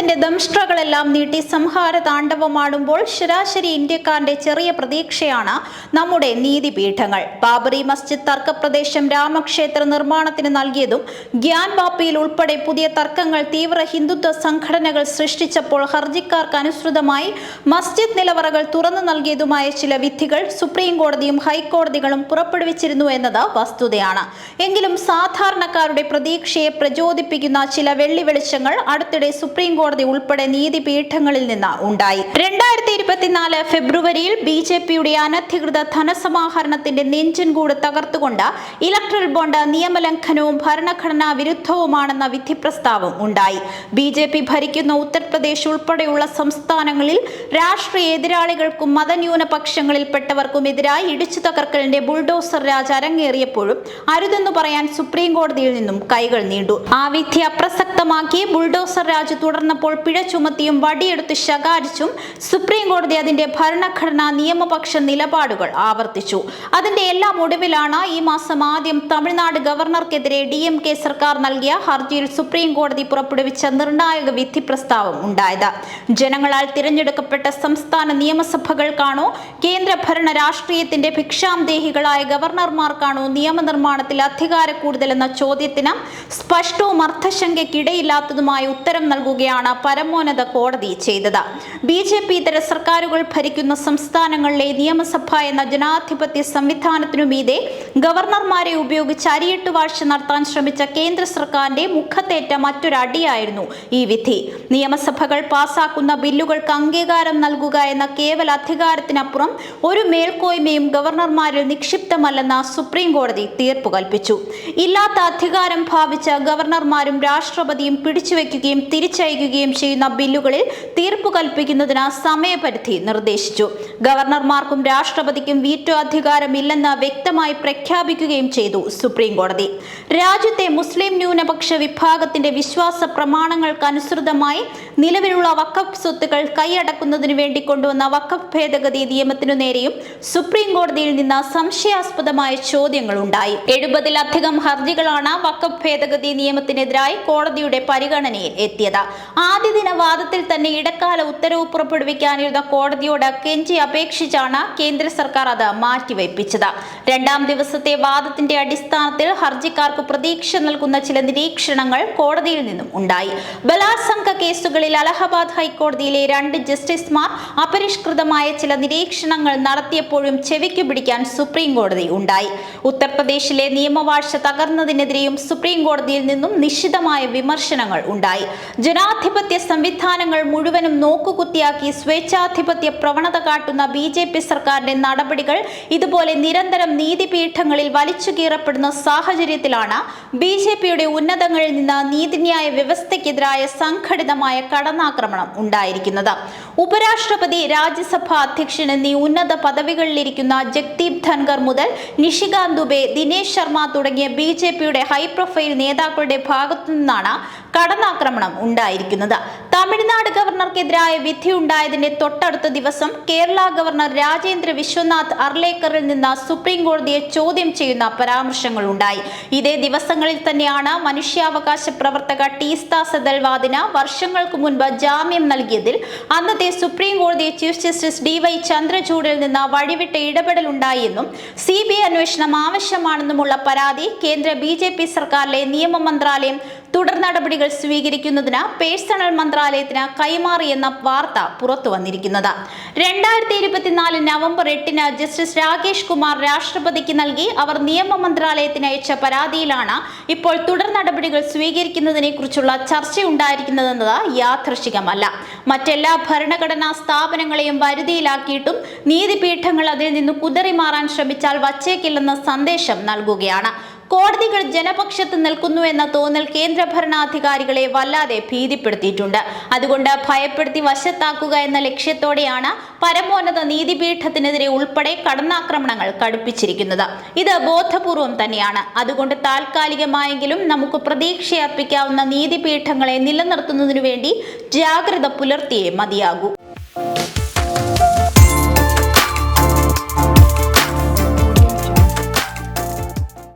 അതിന്റെ ദംഷ്ട്രകളെല്ലാം നീട്ടി സംഹാര താണ്ഡവമാടുമ്പോൾ ശരാശരി ഇന്ത്യക്കാരന്റെ ചെറിയ പ്രതീക്ഷയാണ് നമ്മുടെ നീതിപീഠങ്ങൾ. ബാബറി മസ്ജിദ് തർക്കപ്രദേശം രാമക്ഷേത്ര നിർമ്മാണത്തിന് നൽകിയതും ഗ്യാൻ ബാപ്പിയിൽ ഉൾപ്പെടെ പുതിയ തർക്കങ്ങൾ തീവ്ര ഹിന്ദുത്വ സംഘടനകൾ സൃഷ്ടിച്ചപ്പോൾ ഹർജിക്കാർക്ക് അനുസൃതമായി മസ്ജിദ് നിലവറകൾ തുറന്നു നൽകിയതുമായ ചില വിധികൾ സുപ്രീം കോടതിയും ഹൈക്കോടതികളും പുറപ്പെടുവിച്ചിരുന്നു എന്നത് വസ്തുതയാണ്. എങ്കിലും സാധാരണക്കാരുടെ പ്രതീക്ഷയെ പ്രചോദിപ്പിക്കുന്ന ചില വെള്ളി വെളിച്ചങ്ങൾ അടുത്തിടെ സുപ്രീം കോടതി ഉൾപ്പെടെ നീതിപീഠങ്ങളിൽ നിന്ന് ഉണ്ടായി. രണ്ടായിരത്തി ഇരുപത്തിനാല് ഫെബ്രുവരിയിൽ ബി ജെ പിയുടെ അനധികൃത ധനസമാഹരണത്തിന്റെ നെഞ്ചൻകൂട് തകർത്തുകൊണ്ട് ഇലക്ട്രൽ ബോണ്ട് നിയമലംഘനവും ഭരണഘടനാ വിരുദ്ധവുമാണെന്ന വിധി പ്രസ്താവം ഉണ്ടായി. ബി ജെ പി ഭരിക്കുന്ന ഉത്തർപ്രദേശ് ഉൾപ്പെടെയുള്ള സംസ്ഥാനങ്ങളിൽ രാഷ്ട്രീയ എതിരാളികൾക്കും മതന്യൂനപക്ഷങ്ങളിൽപ്പെട്ടവർക്കും എതിരായി ഇടിച്ചു തകർക്കലിന്റെ ബുൾഡോസർ രാജ് അരങ്ങേറിയപ്പോഴും അരുതെന്ന് പറയാൻ സുപ്രീം കോടതിയിൽ നിന്നും കൈകൾ നീണ്ടു. ആ വിധി അപ്രസക്തമാക്കി ബുൾഡോസർ രാജ് തുടർന്നപ്പോൾ പിഴ ചുമത്തിയും വടിയെടുത്ത് ശകാരിച്ചും സുപ്രീം കോടതി അതിന്റെ ഭരണഘടനാ നിയമപക്ഷ നിലപാടുകൾ ആവർത്തിച്ചു. അതിന്റെ എല്ലാം ഒടുവിലാണ് ഈ മാസം ആദ്യം തമിഴ്നാട് ഗവർണർക്കെതിരെ ഡി എം കെ സർക്കാർ നൽകിയ ഹർജിയിൽ സുപ്രീം കോടതി പുറപ്പെടുവിച്ച നിർണായക വിധി പ്രസ്താവം ഉണ്ടായത്. ജനങ്ങളാൽ തിരഞ്ഞെടുക്കപ്പെട്ട സംസ്ഥാന നിയമസഭകൾക്കാണോ കേന്ദ്ര ഭരണ രാഷ്ട്രീയത്തിന്റെ ഭിക്ഷാംദേഹികളായ ഗവർണർമാർക്കാണോ നിയമനിർമ്മാണത്തിൽ അധികാര കൂടുതലെന്ന ചോദ്യത്തിന് സ്പഷ്ടവും അർത്ഥശങ്കയ്ക്കിടയില്ലാത്തതുമായ ഉത്തരം നൽകുകയാണ് പരമോന്നത കോടതി ചെയ്തത്. ബി ജെ പി ഇതര സർക്കാരുകൾ ഭരിക്കുന്ന സംസ്ഥാനങ്ങളിലെ നിയമസഭ എന്ന ജനാധിപത്യ സംവിധാനത്തിനു മീതെ ഗവർണർമാരെ ഉപയോഗിച്ച് അരിയെട്ട് വാഴ്ച നടത്താൻ ശ്രമിച്ച കേന്ദ്ര സർക്കാരിന്റെ മുഖത്തേറ്റ മറ്റൊരടിയായിരുന്നു ഈ വിധി. നിയമസഭകൾ പാസാക്കുന്ന ബില്ലുകൾക്ക് അംഗീകാരം നൽകുക എന്ന കേവല അധികാരത്തിനപ്പുറം ഒരു മേൽക്കോയ്മയും ഗവർണർമാരിൽ നിക്ഷിപ്തമല്ലെന്ന സുപ്രീം കോടതി തീർപ്പ് കൽപ്പിച്ചു. ഇല്ലാത്ത അധികാരം ഭാവിച്ച ഗവർണർമാരും രാഷ്ട്രപതിയും പിടിച്ചുവെക്കുകയും തിരിച്ചയക്കുകയും ചെയ്യുന്ന ബില്ലുകളിൽ തീർപ്പ് കൽപ്പിക്കുന്നതിന് സമയപരിധി നിർദ്ദേശിച്ചു. ഗവർണർമാർക്കും രാഷ്ട്രപതിക്കും വീറ്റോ അധികാരമില്ലെന്ന് വ്യക്തമായി പ്രഖ്യാപിക്കുകയും ചെയ്തു സുപ്രീം കോടതി രാജ്യത്തെ മുസ്ലിം ന്യൂനപക്ഷ വിഭാഗത്തിന്റെ വിശ്വാസ പ്രമാണങ്ങൾക്കനുസൃതമായി നിലവിലുള്ള വക്കഫ് സ്വത്തുക്കൾ കൈയടക്കുന്നതിന് വേണ്ടി കൊണ്ടുവന്ന വക്കഫ് ഭേദഗതി നിയമത്തിനു നേരെയും സുപ്രീം കോടതിയിൽ നിന്ന് സംശയാസ്പദമായ ചോദ്യങ്ങളുണ്ടായി. എഴുപതിലധികം ഹർജികളാണ് വക്കഫ് ഭേദഗതി നിയമത്തിനെതിരായി കോടതിയുടെ പരിഗണനയിൽ എത്തിയത്. ആദ്യ ദിന വാദത്തിൽ തന്നെ ഇടക്കാല ഉത്തരവ് പുറപ്പെടുവിക്കാനിരുന്ന കോടതിയോട് കെഞ്ചി അപേക്ഷിച്ചാണ് കേന്ദ്ര സർക്കാർ അത് മാറ്റിവെപ്പിച്ചത്. രണ്ടാം ദിവസത്തെ വാദത്തിന്റെ അടിസ്ഥാനത്തിൽ ഹർജിക്കാർക്ക് പ്രതീക്ഷ നൽകുന്ന ചില നിരീക്ഷണങ്ങൾ കോടതിയിൽ നിന്നും ഉണ്ടായി. ബലാത്സംഗ കേസുകളിൽ അലഹബാദ് ഹൈക്കോടതിയിലെ രണ്ട് ജസ്റ്റിസ്മാർ അപരിഷ്കൃതമായ ചില നിരീക്ഷണങ്ങൾ നടത്തിയപ്പോഴും ചെവിക്ക് പിടിക്കാൻ സുപ്രീം കോടതി ഉണ്ടായി. ഉത്തർപ്രദേശിലെ നിയമവാഴ്ച തകർന്നതിനെതിരെയും സുപ്രീം കോടതിയിൽ നിന്നും നിശിതമായ വിമർശനങ്ങൾ ഉണ്ടായി. ജനാധിപത്യ സംവിധാനങ്ങൾ മുഴുവനും നോക്കുകുത്തിയാക്കി സ്വേച്ഛാധിപത്യ പ്രവണത കാട്ടുന്ന ബി ജെ പി സർക്കാരിന്റെ നടപടികൾ ഇതുപോലെ നിരന്തരം നീതിപീഠങ്ങളിൽ വലിച്ചു കീറപ്പെടുന്ന സാഹചര്യത്തിലാണ് ബി ജെ പിയുടെ ഉന്നതങ്ങളിൽ നിന്ന് നീതിന്യായ വ്യവസ്ഥയ്ക്കെതിരായ സംഘടിതമായ കടന്നാക്രമണം ഉണ്ടായിരിക്കുന്നത്. ഉപരാഷ്ട്രപതി രാജ്യസഭ അധ്യക്ഷൻ എന്നീ ഉന്നത പദവികളിലിരിക്കുന്ന ജഗ്ദീപ് ധൻകർ മുതൽ നിഷികാന്ത് ദുബെ ദിനേശ് ശർമ്മ തുടങ്ങിയ ബി ജെ പിയുടെ ഹൈ പ്രൊഫൈൽ നേതാക്കളുടെ ഭാഗത്തു നിന്നാണ് കടന്നാക്രമണം ഉണ്ടായിരിക്കുന്നത്. തമിഴ്നാട് ഗവർണർക്കെതിരായ വിധി ഉണ്ടായതിന്റെ തൊട്ടടുത്ത ദിവസം കേരള ഗവർണർ രാജേന്ദ്ര വിശ്വനാഥ് അർലേക്കറിൽ നിന്ന് സുപ്രീം കോടതിയെ ചോദ്യം ചെയ്യുന്ന പരാമർശങ്ങൾ ഉണ്ടായി. ഇതേ ദിവസങ്ങളിൽ തന്നെയാണ് മനുഷ്യാവകാശ പ്രവർത്തക ടീസ്ത സദൽവാദിന് വർഷങ്ങൾക്ക് മുൻപ് ജാമ്യം നൽകിയതിൽ അന്നത്തെ സുപ്രീം കോടതി ചീഫ് ജസ്റ്റിസ് ഡി വൈ ചന്ദ്രചൂഡിൽ നിന്ന് വഴിവിട്ട ഇടപെടൽ ഉണ്ടായെന്നും സി ബി ഐ അന്വേഷണം ആവശ്യമാണെന്നുമുള്ള പരാതി കേന്ദ്ര ബി ജെ പി സർക്കാരിലെ നിയമ മന്ത്രാലയം തുടർ നടപടികൾ സ്വീകരിക്കുന്നതിന് പേഴ്സണൽ മന്ത്രാലയത്തിന് കൈമാറിയെന്ന വാർത്ത പുറത്തു വന്നിരിക്കുന്നത്. രണ്ടായിരത്തി ഇരുപത്തിനാല് നവംബർ എട്ടിന് ജസ്റ്റിസ് രാകേഷ് കുമാർ രാഷ്ട്രപതിക്ക് നൽകി അവർ നിയമ മന്ത്രാലയത്തിന് അയച്ച പരാതിയിലാണ് ഇപ്പോൾ തുടർ നടപടികൾ സ്വീകരിക്കുന്നതിനെ കുറിച്ചുള്ള ചർച്ചയുണ്ടായിരിക്കുന്നതെന്നത് യാദൃശികമല്ല. മറ്റെല്ലാ ഭരണഘടനാ സ്ഥാപനങ്ങളെയും വരുതിയിലാക്കിയിട്ടും നീതിപീഠങ്ങൾ അതിൽ നിന്ന് കുതറി മാറാൻ ശ്രമിച്ചാൽ വച്ചേക്കില്ലെന്ന സന്ദേശം നൽകുകയാണ്. കോടതികൾ ജനപക്ഷത്ത് നിൽക്കുന്നു എന്ന തോന്നൽ കേന്ദ്ര ഭരണാധികാരികളെ വല്ലാതെ ഭീതിപ്പെടുത്തിയിട്ടുണ്ട്. അതുകൊണ്ട് ഭയപ്പെടുത്തി വശത്താക്കുക എന്ന ലക്ഷ്യത്തോടെയാണ് പരമോന്നത നീതിപീഠത്തിനെതിരെ ഉൾപ്പെടെ കടന്നാക്രമണങ്ങൾ കടുപ്പിച്ചിരിക്കുന്നത്. ഇത് ബോധപൂർവം തന്നെയാണ്. അതുകൊണ്ട് താൽക്കാലികമായെങ്കിലും നമുക്ക് പ്രതീക്ഷയർപ്പിക്കാവുന്ന നീതിപീഠങ്ങളെ നിലനിർത്തുന്നതിനു വേണ്ടി ജാഗ്രത പുലർത്തിയേ മതിയാകൂ.